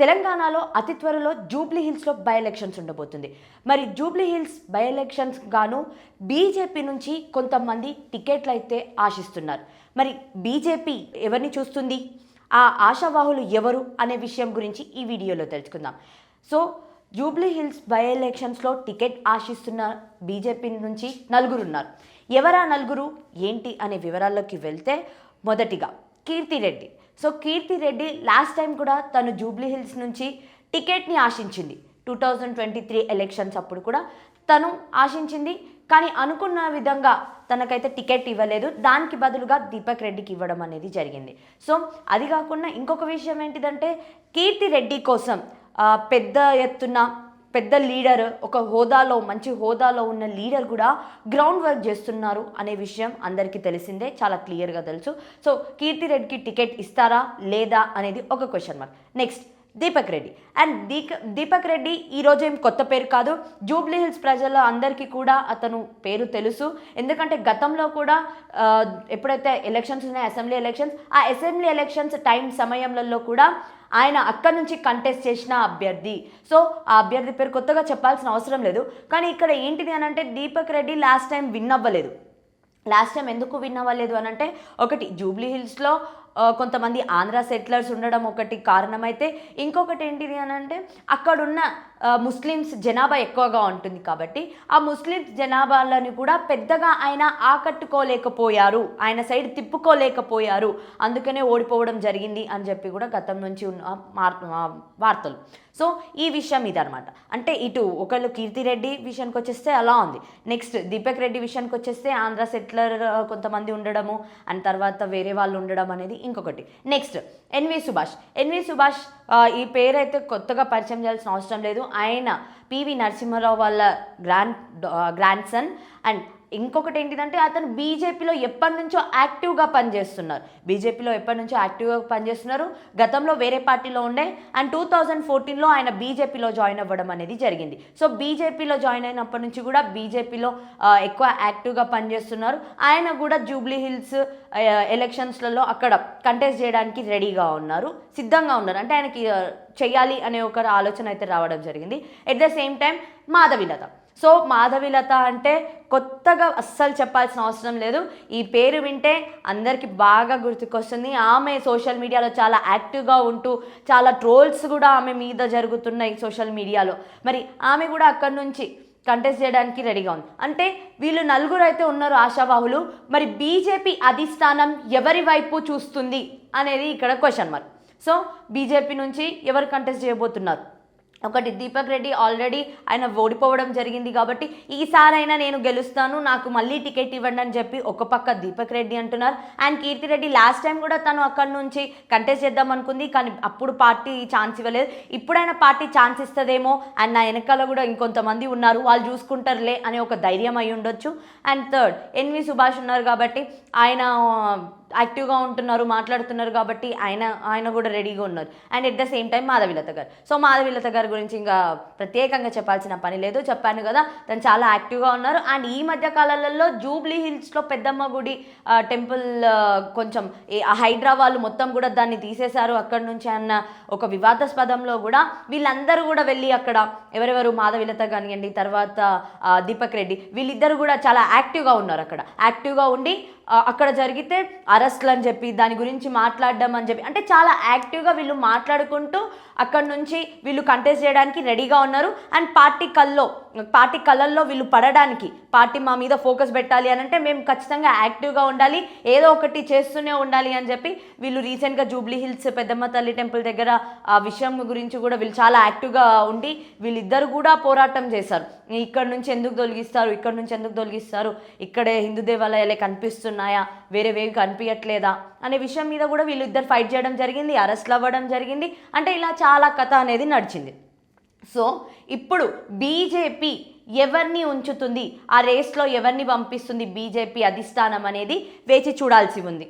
తెలంగాణలో అతి త్వరలో జూబ్లీ హిల్స్లో బై ఎలక్షన్స్ ఉండబోతుంది. మరి జూబ్లీ హిల్స్ బై ఎలక్షన్స్ గాను బీజేపీ నుంచి కొంతమంది టికెట్లు అయితే ఆశిస్తున్నారు. మరి బీజేపీ ఎవరిని చూస్తుంది? ఆ ఆశావాహులు ఎవరు అనే విషయం గురించి ఈ వీడియోలో తెలుసుకుందాం. సో జూబ్లీ హిల్స్ బై ఎలక్షన్స్లో టికెట్ ఆశిస్తున్న బీజేపీ నుంచి నలుగురు ఉన్నారు ఎవరా నలుగురు? ఏంటి? అనే వివరాల్లోకి వెళ్తే మొదటిగా Keerthi Reddy. So Keerthi Reddy last time కూడా తను జూబ్లీ హిల్స్ నుంచి టికెట్ని ఆశించింది. Two thousand twenty three elections అప్పుడు కూడా తను ఆశించింది. కానీ అనుకున్న విధంగా తనకైతే టికెట్ ఇవ్వలేదు. దానికి బదులుగా దీపక్ రెడ్డికి ఇవ్వడం అనేది జరిగింది. సో అది కాకుండా ఇంకొక విషయం ఏంటిదంటే కీర్తి రెడ్డి కోసం పెద్ద ఎత్తున పెద్ద లీడర్ ఒక హోదాలో మంచి హోదాలో ఉన్న లీడర్ కూడా గ్రౌండ్ వర్క్ చేస్తున్నారు అనే విషయం అందరికీ తెలిసిందే చాలా క్లియర్గా తెలుసు. సో కీర్తి రెడ్డికి టికెట్ ఇస్తారా లేదా అనేది ఒక question mark next Deepak Reddy. And దీక Deepak Reddy ఈరోజు ఏం కొత్త పేరు కాదు. జూబ్లీ హిల్స్ ప్రజల అందరికీ కూడా అతను పేరు తెలుసు. ఎందుకంటే గతంలో కూడా ఎప్పుడైతే ఎలక్షన్స్ ఉన్నాయో అసెంబ్లీ ఎలక్షన్స్ ఆ అసెంబ్లీ ఎలక్షన్స్ టైం సమయంలో కూడా ఆయన అక్కడి నుంచి కంటెస్ట్ చేసిన అభ్యర్థి. సో ఆ అభ్యర్థి పేరు కొత్తగా చెప్పాల్సిన అవసరం లేదు. కానీ ఇక్కడ ఏంటిది అని అంటే Deepak Reddy last time win అవ్వలేదు. లాస్ట్ టైం ఎందుకు విన్ అవ్వలేదు అని అంటే ఒకటి జూబ్లీ హిల్స్లో కొంతమంది ఆంధ్ర సెటిలర్స్ ఉండడం ఒకటి కారణమైతే ఇంకొకటి ఏంటిది అని అంటే అక్కడున్న ముస్లిమ్స్ జనాభా ఎక్కువగా ఉంటుంది కాబట్టి ఆ ముస్లిమ్స్ జనాభాలని కూడా పెద్దగా ఆయన ఆకట్టుకోలేకపోయారు. ఆయన సైడ్ తిప్పుకోలేకపోయారు. అందుకనే ఓడిపోవడం జరిగింది అని చెప్పి కూడా గతం నుంచి ఉన్న మార్ వార్తలు. సో ఈ విషయం ఇదనమాట అంటే ఇటు ఒకళ్ళు కీర్తిరెడ్డి విషయానికి వచ్చేస్తే అలా ఉంది. నెక్స్ట్ దీపక్ రెడ్డి విషయానికి వచ్చేస్తే ఆంధ్ర సెటిలర్ కొంతమంది ఉండడము అండ్ తర్వాత వేరే వాళ్ళు ఉండడం అనేది ఇంకొకటి. Next NV Subhash. NV Subhash ఈ పేరైతే కొత్తగా పరిచయం చేయాల్సిన అవసరం లేదు. ఆయన పివి నరసింహారావు వాళ్ళ గ్రాండ్ గ్రాండ్ సన్ అండ్ ఇంకొకటి ఏంటిదంటే అతను బీజేపీలో ఎప్పటి నుంచో యాక్టివ్గా పనిచేస్తున్నారు. బీజేపీలో ఎప్పటి నుంచో యాక్టివ్గా పనిచేస్తున్నారు. గతంలో వేరే పార్టీలో ఉండే అండ్ టూ థౌజండ్ ఫోర్టీన్లో ఆయన బీజేపీలో జాయిన్ అవ్వడం అనేది జరిగింది. సో బీజేపీలో జాయిన్ అయినప్పటి నుంచి కూడా బీజేపీలో ఎక్కువ యాక్టివ్గా పనిచేస్తున్నారు. ఆయన కూడా జూబ్లీ హిల్స్ ఎలక్షన్స్లలో అక్కడ కంటెస్ట్ చేయడానికి రెడీగా ఉన్నారు. సిద్ధంగా ఉన్నారు. అంటే ఆయనకి చేయాలి అనే ఒక ఆలోచన అయితే రావడం జరిగింది. At the same time Madhavi Latha. So Madhavi Latha అంటే కొత్తగా అస్సలు చెప్పాల్సిన అవసరం లేదు. ఈ పేరు వింటే అందరికీ బాగా గుర్తుకొస్తుంది. ఆమె సోషల్ మీడియాలో చాలా యాక్టివ్గా ఉంటూ చాలా ట్రోల్స్ కూడా ఆమె మీద జరుగుతున్నాయి సోషల్ మీడియాలో. మరి ఆమె కూడా అక్కడి నుంచి కంటెస్ట్ చేయడానికి రెడీగా ఉంది. అంటే వీళ్ళు నలుగురు అయితే ఉన్నారు ఆశావాహులు మరి బీజేపీ అధిష్టానం ఎవరి వైపు చూస్తుంది అనేది ఇక్కడ క్వశ్చన్ మార్క్ సో బీజేపీ నుంచి ఎవరు కంటెస్ట్ చేయబోతున్నారు? ఒకటి దీపక్ రెడ్డి ఆల్రెడీ ఆయన ఓడిపోవడం జరిగింది కాబట్టి ఈసారైనా నేను గెలుస్తాను నాకు మళ్ళీ టికెట్ ఇవ్వండి అని చెప్పి ఒక పక్క దీపక్ రెడ్డి అంటున్నారు. And Keerthi Reddy last time కూడా తను అక్కడి నుంచి కంటెస్ట్ చేద్దాం అనుకుంది కానీ అప్పుడు పార్టీ ఛాన్స్ ఇవ్వలేదు. ఇప్పుడైనా పార్టీ ఛాన్స్ ఇస్తుందేమో అండ్ నా వెనకాల కూడా ఇంకొంతమంది ఉన్నారు. వాళ్ళు చూసుకుంటారులే అనే ఒక ధైర్యం అయి ఉండొచ్చు. అండ్ థర్డ్ ఎన్వి సుభాష్ ఉన్నారు కాబట్టి ఆయన యాక్టివ్గా ఉంటున్నారు మాట్లాడుతున్నారు కాబట్టి ఆయన ఆయన కూడా రెడీగా ఉన్నారు. And at the same time Madhavi Latha garu. So Madhavi Latha గారి గురించి ఇంకా ప్రత్యేకంగా చెప్పాల్సిన పని లేదు. చెప్పాను కదా తను చాలా యాక్టివ్గా ఉన్నారు. అండ్ ఈ మధ్య కాలాలలో జూబ్లీ హిల్స్లో పెద్దమ్మ గుడి టెంపుల్ కొంచెం హైదరాబాద్ మొత్తం కూడా దాన్ని తీసేశారు అక్కడి నుంచి అన్న ఒక వివాదాస్పదంలో కూడా వీళ్ళందరూ కూడా వెళ్ళి అక్కడ ఎవరెవరు మాధవిలత కానివ్వండి తర్వాత దీపక్ రెడ్డి వీళ్ళిద్దరు కూడా చాలా యాక్టివ్గా ఉన్నారు అక్కడ. యాక్టివ్గా ఉండి అక్కడ జరిగితే అరెస్ట్లు అని చెప్పి దాని గురించి మాట్లాడడం అని చెప్పి అంటే చాలా యాక్టివ్గా వీళ్ళు మాట్లాడుకుంటూ అక్కడ నుంచి వీళ్ళు కంటెస్ట్ చేయడానికి రెడీగా ఉన్నారు. అండ్ పార్టీ కల్లో పార్టీ కళల్లో వీళ్ళు పడడానికి పార్టీ మా మీద ఫోకస్ పెట్టాలి అని అంటే మేము ఖచ్చితంగా యాక్టివ్గా ఉండాలి ఏదో ఒకటి చేస్తూనే ఉండాలి అని చెప్పి వీళ్ళు రీసెంట్గా జూబ్లీ హిల్స్ పెద్దమ్మ తల్లి టెంపుల్ దగ్గర ఆ విషయం గురించి కూడా వీళ్ళు చాలా యాక్టివ్గా ఉండి వీళ్ళిద్దరు కూడా పోరాటం చేశారు. ఇక్కడ నుంచి ఎందుకు తొలగిస్తారు ఇక్కడ నుంచి ఎందుకు తొలగిస్తారు ఇక్కడే హిందూ దేవాలయాలే కనిపిస్తున్నాయా వేరేవేవి కనిపించట్లేదా అనే విషయం మీద కూడా వీళ్ళు ఇద్దరు ఫైట్ చేయడం జరిగింది అరెస్ట్లు అవ్వడం జరిగింది. అంటే ఇలా చాలా కథ అనేది నడిచింది. సో ఇప్పుడు బీజేపీ ఎవరిని ఉంచుతుంది? ఆ రేస్లో ఎవరిని పంపిస్తుంది బీజేపీ అధిష్టానం అనేది వేచి చూడాల్సి ఉంది.